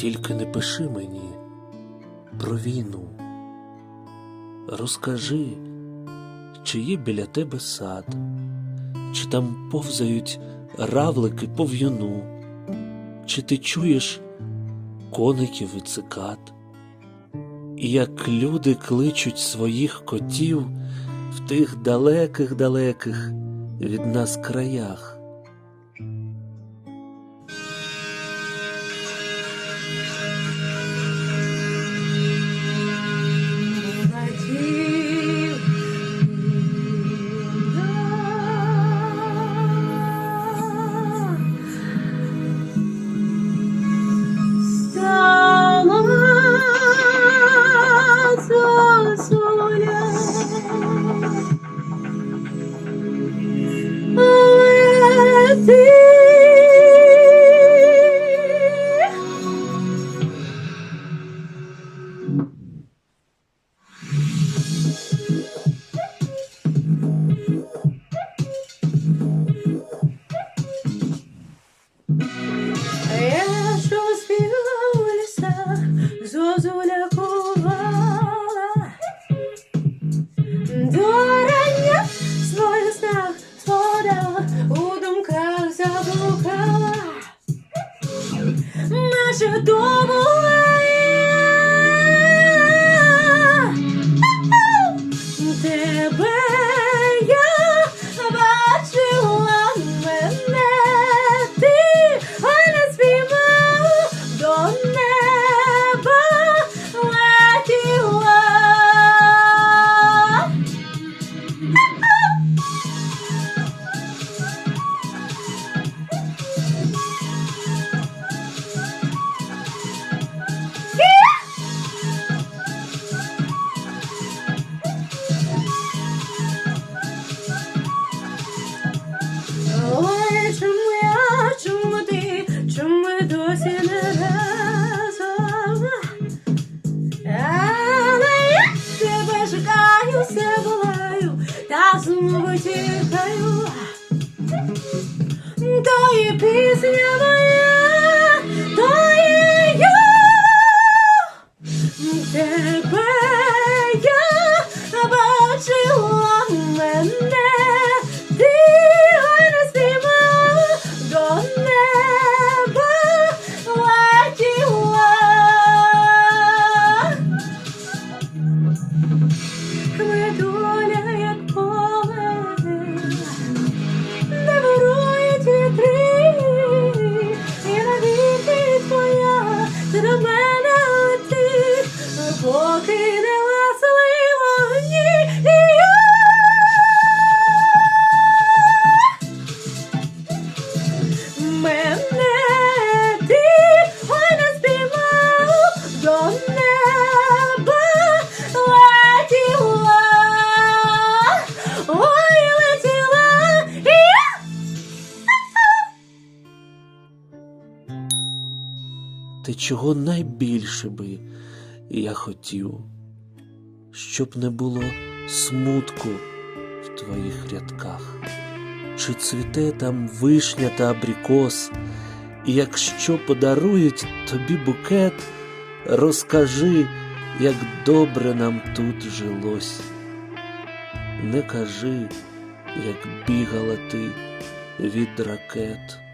Тільки не пиши мені про війну. Розкажи, чи є біля тебе сад, чи там повзають равлики по в'юну, чи ти чуєш коників і цикад, і як люди кличуть своїх котів в тих далеких далеких від нас краях. Я Ти чого найбільше би я хотів, щоб не було смутку в твоїх рядках, чи цвіте там вишня та абрикос, і якщо подарують тобі букет, розкажи, як добре нам тут жилось. Не кажи, як бігала ти від ракет.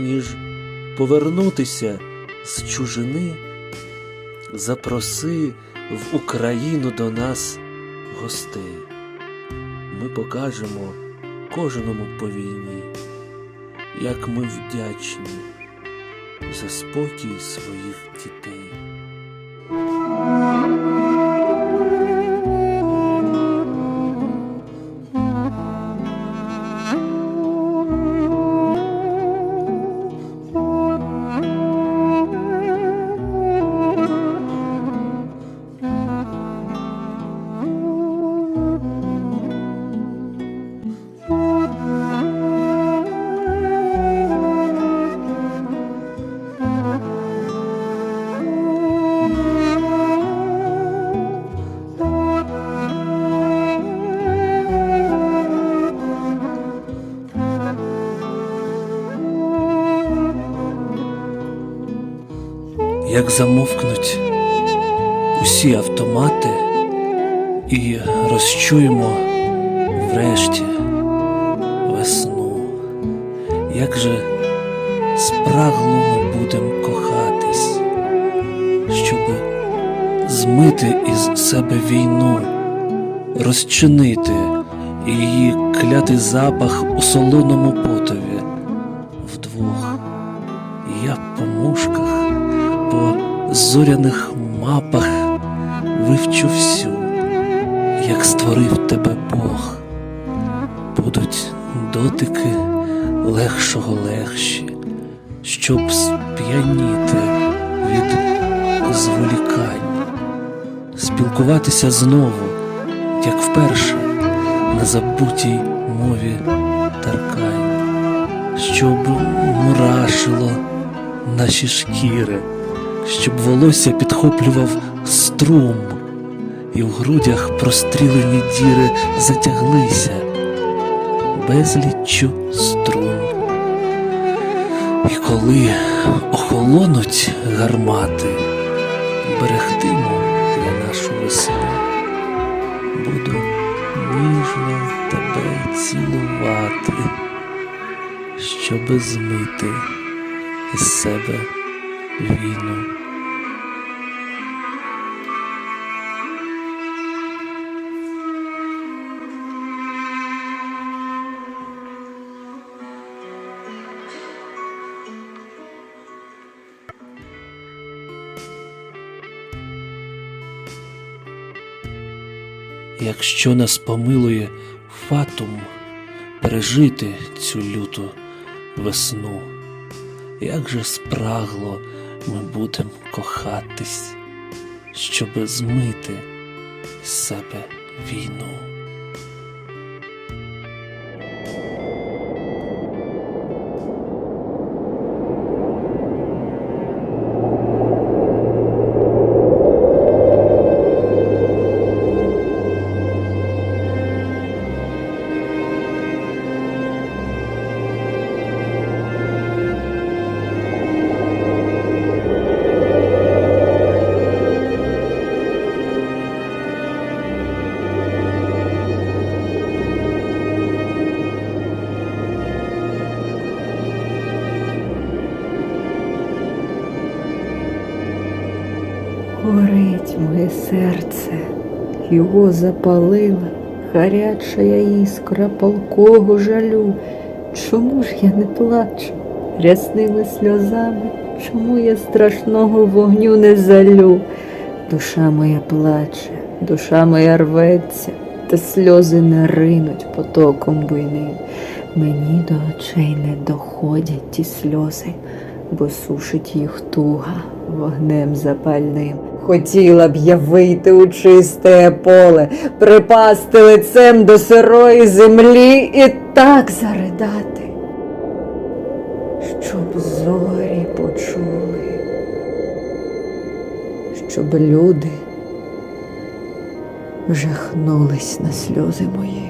Ніж повернутися з чужини, запроси в Україну до нас гостей. Ми покажемо кожному по війні, як ми вдячні за спокій своїх дітей. Як замовкнуть усі автомати і розчуємо врешті весну, як же спрагло ми будем кохатись, щоб змити із себе війну, розчинити її клятий запах у солоному потові зоряних мапах вивчу всю, як створив тебе Бог. Будуть дотики легшого легші, щоб сп'яніти від зволікань, спілкуватися знову, як вперше, на забутій мові таркань, щоб мурашило наші шкіри, щоб волосся підхоплював струм, і в грудях прострілені діри затяглися безліччю струн. І коли охолонуть гармати, берегтиму я нашу весну, буду ніжно тебе цілувати, щоби змити із себе війну. Якщо нас помилує фатум пережити цю люту весну, як же спрагло ми будем кохатись, щоби змити з себе війну. Його запалила гарячая іскра палкого жалю. Чому ж я не плачу рясними сльозами? Чому я страшного вогню не залю? Душа моя плаче, душа моя рветься, та сльози не ринуть потоком буйним. Мені до очей не доходять ті сльози, бо сушить їх туга вогнем запальним. Хотіла б я вийти у чисте поле, припасти лицем до сирої землі і так заридати, щоб зорі почули, щоб люди жахнулись на сльози мої.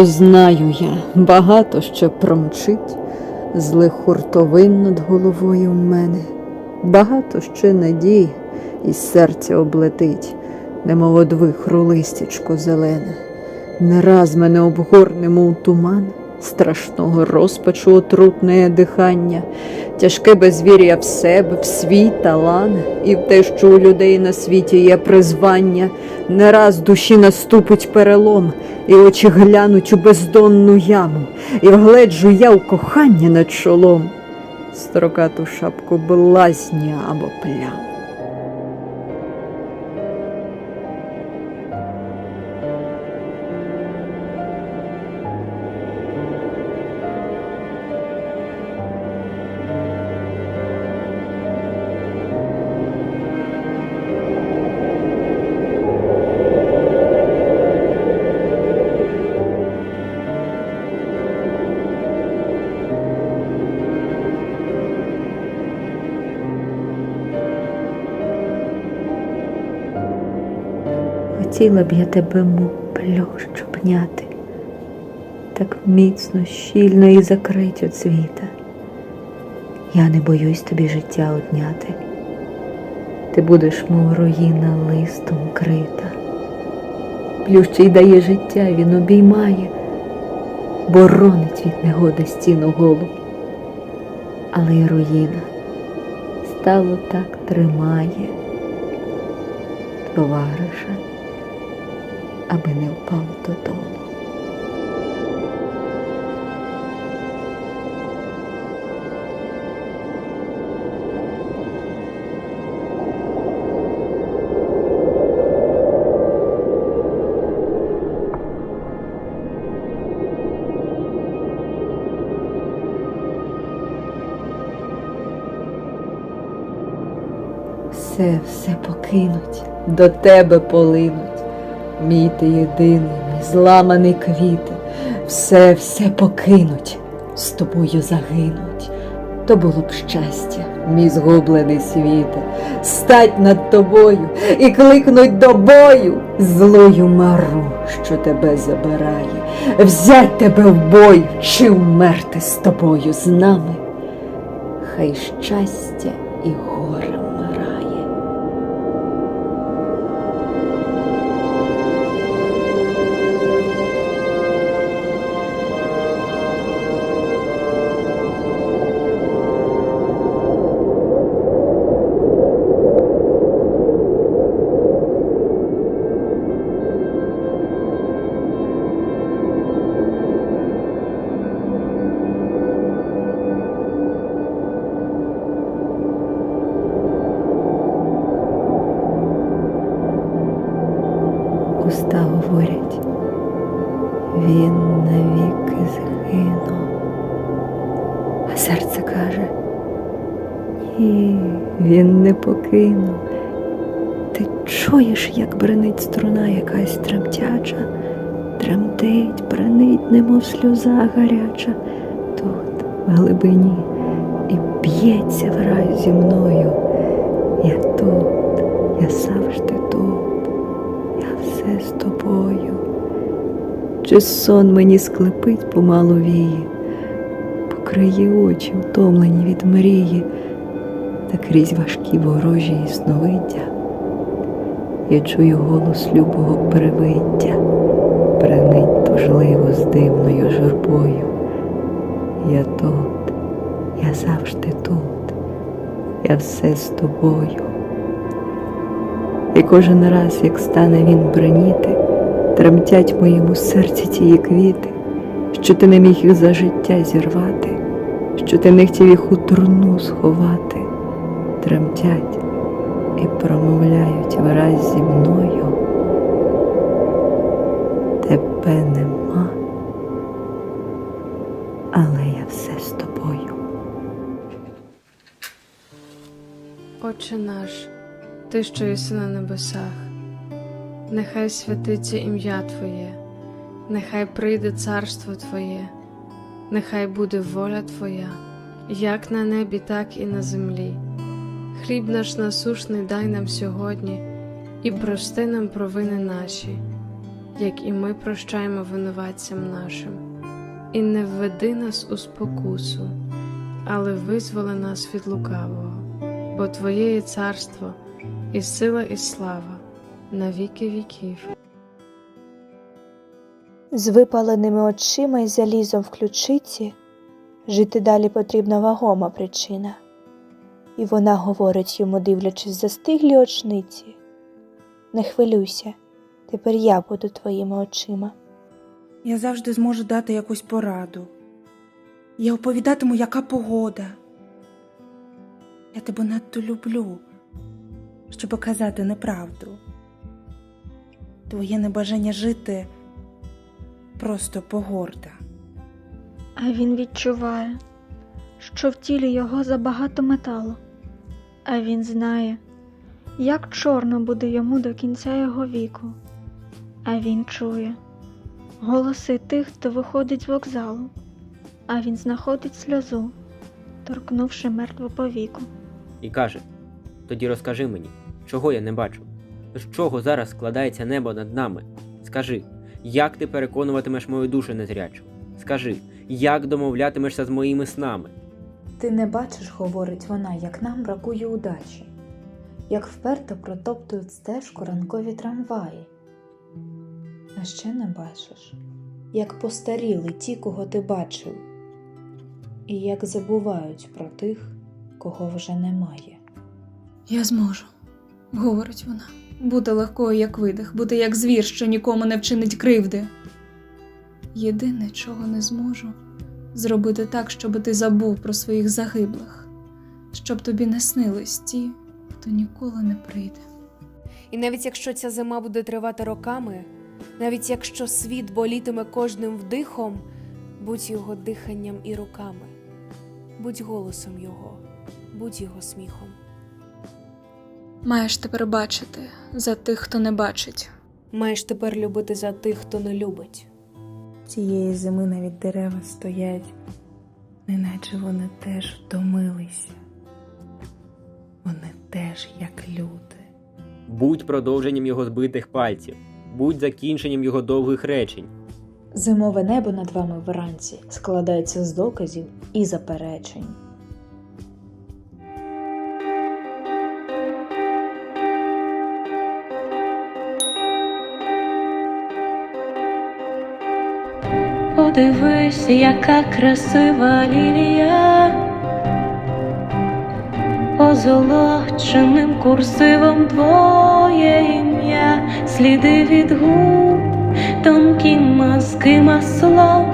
Ознаю я, багато що промчить, злих хуртовин над головою в мене, Багато ще надій із серця облетить, немов одвихру листячко зелене. Не раз мене обгорне, мов туман, страшного розпачу отрутне дихання, тяжке безвір'я в себе, в свій талан, і в те, що у людей на світі є призвання, не раз душі наступить перелом, і очі глянуть у бездонну яму, і вгледжу я у кохання над чолом, строкату шапку блазня або плям. Хотіла б я тебе, мов плющ обняти, так міцно, щільно і закрить от світа. Я не боюсь тобі життя одняти. Ти будеш, мов руїна листом крита. Плющий дає життя, він обіймає, боронить від негоди стіну голу. Але й руїна стало так тримає товариша аби не впав додолу. Все, все покинуть, до тебе полинуть. Мій ти єдиний, мій зламаний квіти, все, все покинуть, з тобою загинуть. То було б щастя, мій згублений світе, стать над тобою і кликнуть до бою. Злою мару, що тебе забирає, взять тебе в бой чи вмерти з тобою з нами. Хай щастя і він не покинув. Ти чуєш, як бренить струна якась тремтяча, тремтить, бренить, немов сльоза гаряча, тут, в глибині, і б'ється враз зі мною. Я тут, я завжди тут я все з тобою. Чи сон мені склепить помалу вії, покриє очі, втомлені від мрії, та крізь важкі ворожі сновиддя. Я чую голос любого привиддя, бренить тужливо з дивною журбою. Я тут, я завжди тут, я все з тобою. І кожен раз, як стане він броніти, тремтять моєму серці тії квіти, що ти не міг їх за життя зірвати, що ти не хотів їх у труну сховати, тремтять і промовляють враз зі мною. Тебе нема, але я все з тобою. Отче наш, Ти, що єси на небесах, нехай святиться ім'я Твоє, нехай прийде царство Твоє, нехай буде воля Твоя, як на небі, так і на землі. Хліб наш насушний дай нам сьогодні і прости нам провини наші, як і ми прощаємо винуватцям нашим, і не введи нас у спокусу, але визволи нас від лукавого бо Твоє є царство, і сила, і слава на віки віків. З випаленими очима і залізом в ключиці жити далі потрібна вагома причина. І вона говорить йому, дивлячись застиглі очниці. Не хвилюйся, тепер я буду твоїми очима. Я завжди зможу дати якусь пораду. Я оповідатиму, яка погода. Я тебе надто люблю, щоб казати неправду. Твоє небажання жити просто погорда. А він відчуває, що в тілі його забагато металу, а він знає, як чорно буде йому до кінця його віку, а він чує голоси тих, хто виходить з вокзалу, а він знаходить сльозу, торкнувши мертву повіку. і каже: Тоді розкажи мені, чого я не бачу? З чого зараз складається небо над нами? Скажи, як ти переконуватимеш мою душу незрячу? Скажи, як домовлятимешся з моїми снами? Ти не бачиш, говорить вона, як нам бракує удачі, як вперто протоптують стежку ранкові трамваї. А ще не бачиш, як постаріли ті, кого ти бачив, і як забувають про тих, кого вже немає. Я зможу, говорить вона, бути легкою, як видих, бути як звір, що нікому не вчинить кривди. Єдине, чого не зможу, зробити так, щоб ти забув про своїх загиблих, щоб тобі не снились ті, хто ніколи не прийде. І навіть якщо ця зима буде тривати роками, навіть якщо світ болітиме кожним вдихом, будь його диханням і руками, будь голосом його, будь його сміхом. Маєш тепер бачити за тих, хто не бачить. Маєш тепер любити за тих, хто не любить. Цієї зими навіть дерева стоять, неначе вони теж втомилися. Вони теж як люди. Будь продовженням його збитих пальців, будь закінченням його довгих речень. Зимове небо над вами вранці складається з доказів і заперечень. Подивись, яка красива лілія, позолоченим курсивом твоє ім'я, сліди від губ, тонкі мазки маслом,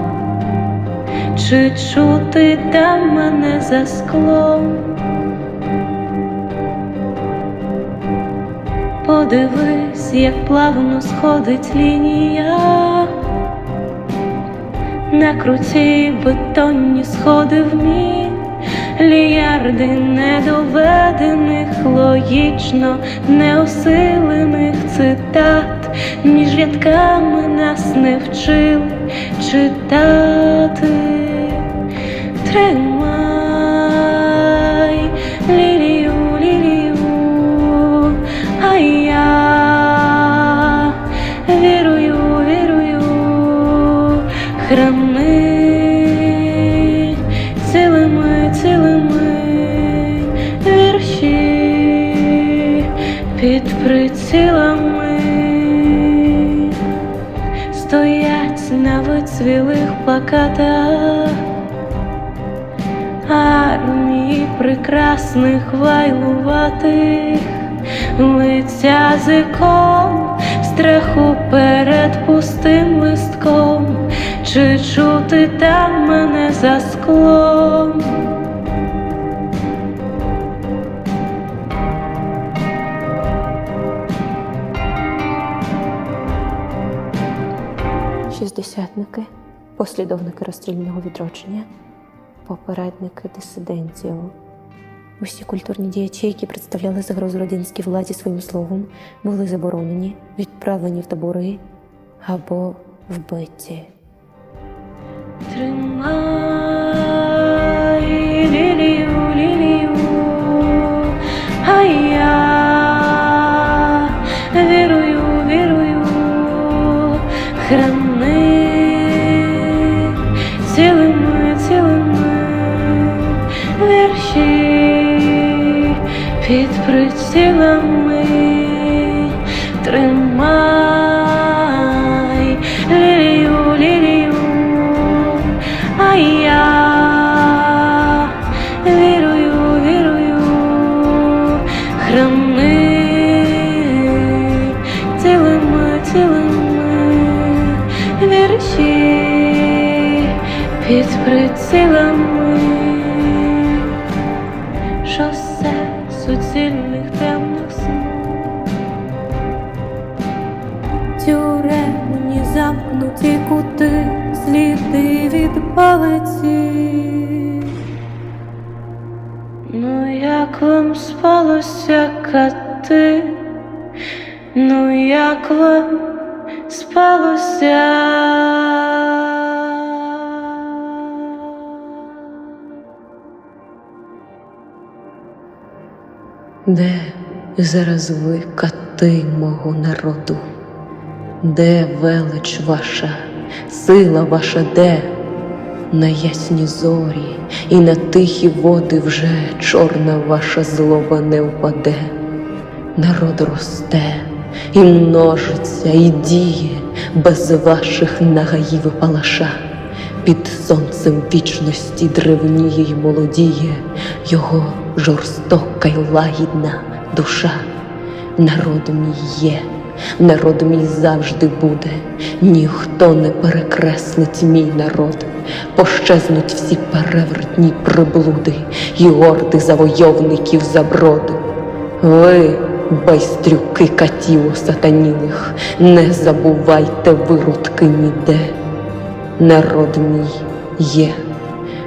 чи чути там мене за склом? Подивись, як плавно сходить лінія на круті бетонні сходи вмінь, ліярди недоведених, логічно неосилених цитат, між рядками нас не вчили читати. Тримай плакатах армії прекрасних вайлуватих. Лиця зиком, страху перед пустим листком, чи чути там мене за склом? Шістдесятники, послідовники розстрільного відродження, попередники дисидентів. Усі культурні діячі, які представляли загрозу радянській владі своїм словом, були заборонені, відправлені в табори або вбиті. Тримай лілію, лілію, а я вірую, вірую, храни прицілами Ну як вам спалося кати? Ну як вам спалося? Де зараз ви, кати мого народу? Де велич ваша, сила ваша де? На ясні зорі і на тихі води вже чорна ваша злоба не впаде. Народ росте і множиться, і діє без ваших нагаїв палаша. Під сонцем вічності древніє й молодіє його жорстока й лагідна душа. Народ мій є, народ мій завжди буде, ніхто не перекреслить мій народ. Пощезнуть всі перевертні приблуди і орди завойовників заброди. Ви, байстрюки катів осатанілих, не забувайте виродки ніде. Народ мій є,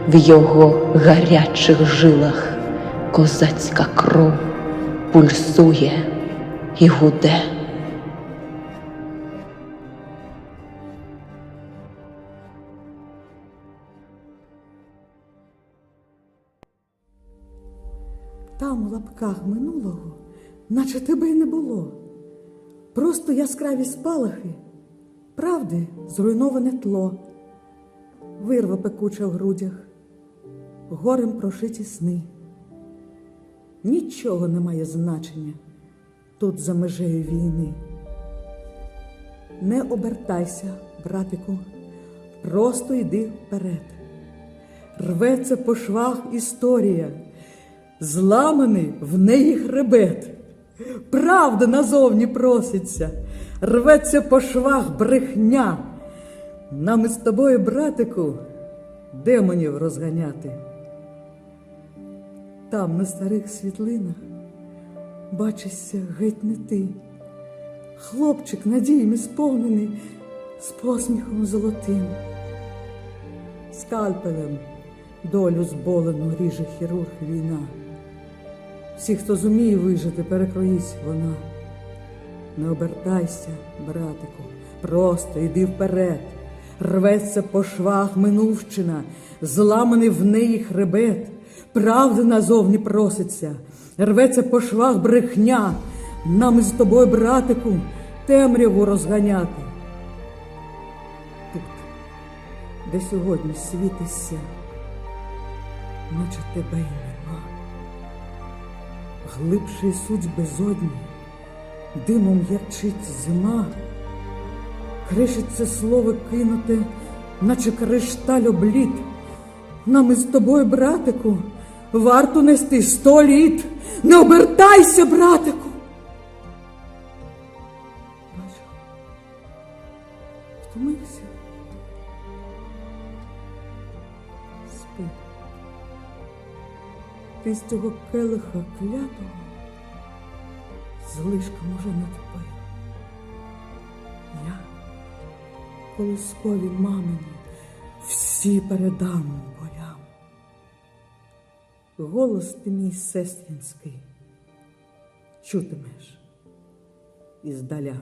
в його гарячих жилах козацька кров пульсує і гуде. Там у лапках минулого, наче тебе й не було. Просто яскраві спалахи, правди зруйноване тло, вирва пекуча в грудях, горем прошиті сни. Нічого не має значення тут за межею війни. Не обертайся, братику, просто йди вперед. Рветься по швах історія, зламаний в неї хребет. Правда назовні проситься, рветься по швах брехня. Нам із тобою, братику, демонів розганяти. Там на старих світлинах бачишся геть не ти. Хлопчик надіями сповнений з посміхом золотим. Скальпелем долю зболену ріже хірург війна. Всі, хто зуміє вижити, перекроїть вона. Не обертайся, братику, просто йди вперед. Рветься по швах минувщина, зламаний в неї хребет. Правда назовні проситься, рветься по швах брехня. Нам із тобою, братику, темряву розганяти. Тут, де сьогодні світишся, наче тебе. Глибший суть безодні, димом ярчить зима, кришиться слово кинуте, наче кришталь обліт. Нам із тобою, братику, варто нести сто літ. Не обертайся, братику. Ти з цього келиха клятого злишком уже не тупив. Я колискові мамині всі передам болям. Голос ти мій сестринський, чутимеш іздаля.